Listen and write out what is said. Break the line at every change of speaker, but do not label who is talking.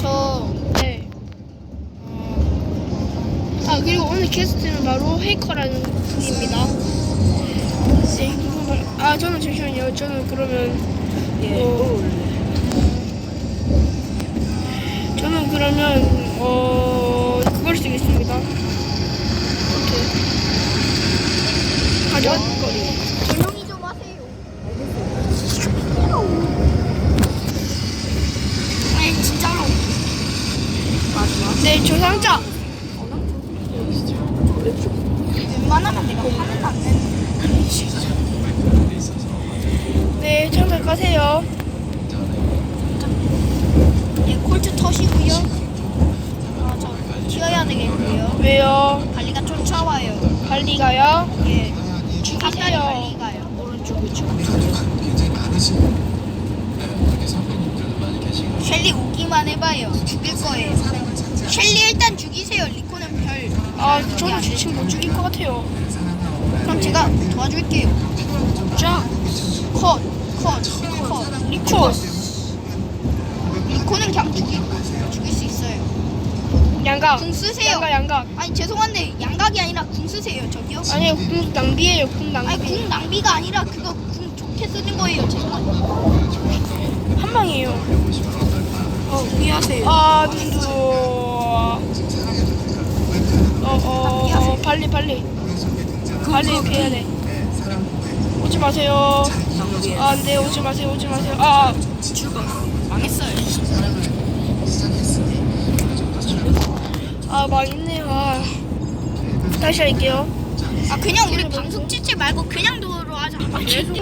저, 네. 아, 그리고 오늘 게스트는 바로 헤이커라는 분입니다. 네. 아, 저는 잠시만요. 저는 그러면.
예.
어, 저는 그러면, 어, 그걸 쓰겠습니다. 오케이. 아, 가전 거리. 네, 저 상자.
웬만하면 내가 화는 안 내는.
네, 상자 까세요.
예, 콜트 터시고요. 아, 저 튀어야 되겠고요.
왜요?
관리가 쫓아와요.
관리가요?
예.
죽이세요.
관리가요. 오른쪽 우측. 셸리 오기만 해봐요. 죽일 거예요. 죽이세요. 리코는 별.
아, 저는 지금 못 죽일 것 같아요.
그럼 제가 도와줄게요.
자,
컷, 컷, 컷.
리코.
리코는 그냥 죽일, 죽일 수 있어요.
양각.
궁 쓰세요.
양각, 양각.
아니 죄송한데 양각이 아니라 궁 쓰세요. 저기요.
아니요, 궁 낭비예요, 궁 낭비.
아니 궁 낭비가 아니라 그거 궁 좋게 쓰는 거예요. 죄송한데.
한 방이에요.
어 미안하세요.
아, 눈도. 어, 어, 어, 빨리, 빨리. 빨리 피해야 돼. 오지 마세요. 아, 안 돼, 오지 마세요, 오지 마세요. 아,
죽어. 망했어요.
아, 망했네요. 아. 다시 할게요.
아 그냥 우리 방송 찍지 말고 그냥 도로 하자.
아, 계속.